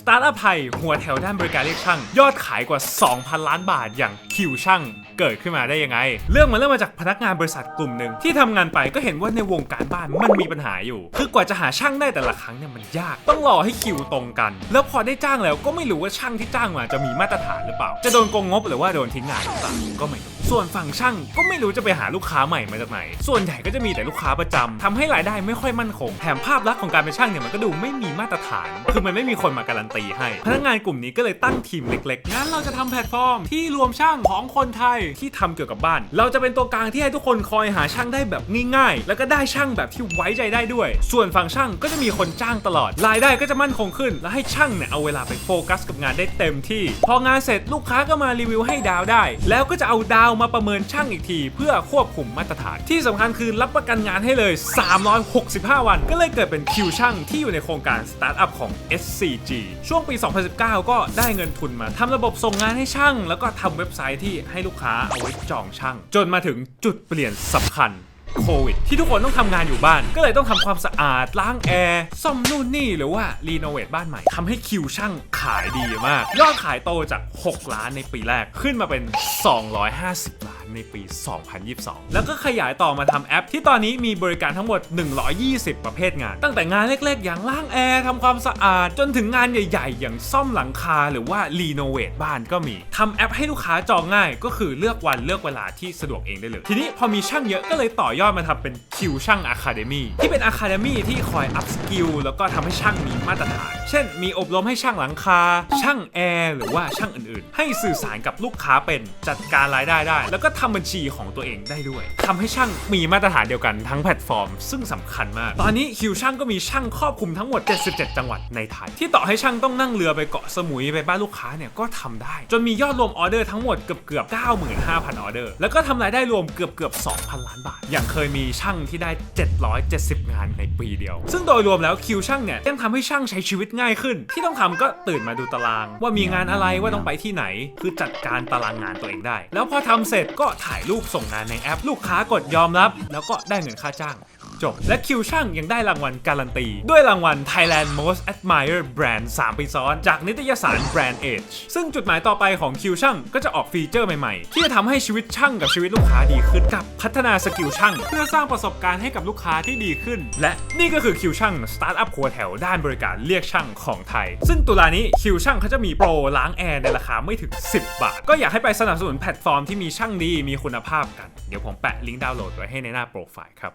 สตาร์ทอัพไทยหัวแถวด้านบริการเรียกช่างยอดขายกว่า 2,000 ล้านบาทอย่างคิวช่างเกิดขึ้นมาได้ยังไง เรื่องมันเริ่มมาจากพนักงานบริษัทกลุ่มหนึ่งที่ทำงานไปก็เห็นว่าในวงการบ้านมันมีปัญหาอยู่ คือกว่าจะหาช่างได้แต่ละครั้งเนี่ยมันยาก ต้องรอให้คิวตรงกัน แล้วพอได้จ้างแล้วก็ไม่รู้ว่าช่างที่จ้างมาจะมีมาตรฐานหรือเปล่า จะโดนโกงงบหรือว่าโดนทิ้งงานหรือเปล่าก็ไม่รู้ส่วนฝั่งช่างก็ไม่รู้จะไปหาลูกค้าใหม่มาจากไหน ส่วนใหญ่ก็จะมีแต่ลูกค้าประจำทำให้รายได้ไม่ค่อยมั่นคง แถมภาพลักษณ์ของการเป็นช่างเนี่ยมันก็ดูไม่มีมาตรฐาน คือมันไม่มีคนมาการันตีให้ พนักงานกลุ่มนี้ก็เลยตั้งทีมเล็กๆ งั้นเราจะทำแพลตฟอร์มที่รวมช่างของคนไทยที่ทำเกี่ยวกับบ้าน เราจะเป็นตัวกลางที่ให้ทุกคนคอยหาช่างได้แบบง่ายๆ แล้วก็ได้ช่างแบบที่ไว้ใจได้ด้วย ส่วนฝั่งช่างก็จะมีคนจ้างตลอด รายได้ก็จะมั่นคงขึ้น และให้ช่างเนี่ยเอาเวลาไปโฟกัสกับงานได้เต็มที่ พองานเสร็จลูกค้าก็มารีวิวให้ดาวได้ แล้วก็จะเอาดาวามาประเมินช่างอีกที เพื่อควบคุมมาตรฐาน ที่สำคัญคือรับประกันงานให้เลย 365 วัน ก็เลยเกิดเป็นคิวช่างที่อยู่ในโครงการสตาร์ทอัพของ SCG ช่วงปี 2019 ก็ได้เงินทุนมาทำระบบส่งงานให้ช่าง แล้วก็ทำเว็บไซต์ที่ให้ลูกค้าเอาไว้จองช่าง จนมาถึงจุดเปลี่ยนสำคัญ โควิดที่ทุกคนต้องทำงานอยู่บ้าน ก็เลยต้องทำความสะอาดล้างแอร์ซ่อมนู่นนี่หรือว่ารีโนเวทบ้านใหม่ทำให้คิวช่างขายดีมาก ยอดขายโตจาก 6 ล้านในปีแรกขึ้นมาเป็น 250 ล้านในปี 2022 แล้วก็ขยายต่อมาทำแอป ที่ตอนนี้มีบริการทั้งหมด 120 ประเภทงาน ตั้งแต่งานเล็กๆ อย่างล้างแอร์ทำความสะอาด จนถึงงานใหญ่ ๆ อย่างซ่อมหลังคาหรือว่ารีโนเวทบ้านก็มีทำแอปให้ลูกค้าจองง่าย ก็คือเลือกวันเลือกเวลาที่สะดวกเองได้เลย ทีนี้พอมีช่างเยอะก็เลยต่อยยอดมาทำเป็นคิวช่างอะคาเดมี่ที่เป็นอะคาเดมี่ที่คอยอัพสกิลแล้วก็ทำให้ช่างมีมาตรฐาน เช่น มีอบรมให้ช่างหลังคา ช่างแอร์หรือว่าช่างอื่นๆ ให้สื่อสารกับลูกค้าเป็นจัดการรายได้ได้ แล้วก็ทำบัญชีของตัวเองได้ด้วยทำให้ช่างมีมาตรฐานเดียวกันทั้งแพลตฟอร์ม ซึ่งสำคัญมาก ตอนนี้คิวช่างก็มีช่างครอบคลุมทั้งหมด 77 จังหวัดในไทย ที่ต่อให้ช่างต้องนั่งเรือไปเกาะสมุยไปบ้านลูกค้าเนี่ยก็ทำได้ จนมียอดรวมออเดอร์ทั้งหมดเกือบเกือบ95,000 ออเดอร์ แล้วก็ทำรายได้รวมเกือบเกือบ2,000 ล้านบาทอย่างเคยมีช่างที่ได้ 770 งานในปีเดียว ซึ่งโดยรวมแล้วคิวช่างเนี่ยยังทำให้ช่างใช้ชีวิตง่ายขึ้น ที่ต้องทำก็ตื่นมาดูตาราง ว่ามีงานอะไรว่าต้องไปที่ไหน คือจัดการตารางงานตัวเองได้ แล้วพอทำเสร็จก็ถ่ายรูปส่งงานในแอป ลูกค้ากดยอมรับ แล้วก็ได้เงินค่าจ้าง จบ และคิวช่างยังได้รางวัลการันตี ด้วยรางวัล Thailand Most Admired Brand 3 ปีซ้อน จากนิตยสาร Brand Age ซึ่งจุดหมายต่อไปของคิวช่างก็จะออกฟีเจอร์ใหม่ๆ ที่จะทำให้ชีวิตช่างกับชีวิตลูกค้าดีขึ้นกับพัฒนาสกิลช่าง เพื่อสร้างประสบการณ์ให้กับลูกค้าที่ดีขึ้น และนี่ก็คือคิวช่างสตาร์ทอัพหัวแถวด้านบริการเรียกช่างของไทย ซึ่งตุลานี้คิวช่างเขาจะมีโปรล้างแอร์ในราคาไม่ถึง 10 บาท ก็อยากให้ไปสนับสนุนแพลตฟอร์มที่มีช่างดีมีคุณภาพกัน เดี๋ยวผมแปะลิงก์ดาวน์โหลดไว้ให้ในหน้าโปรไฟล์ครับ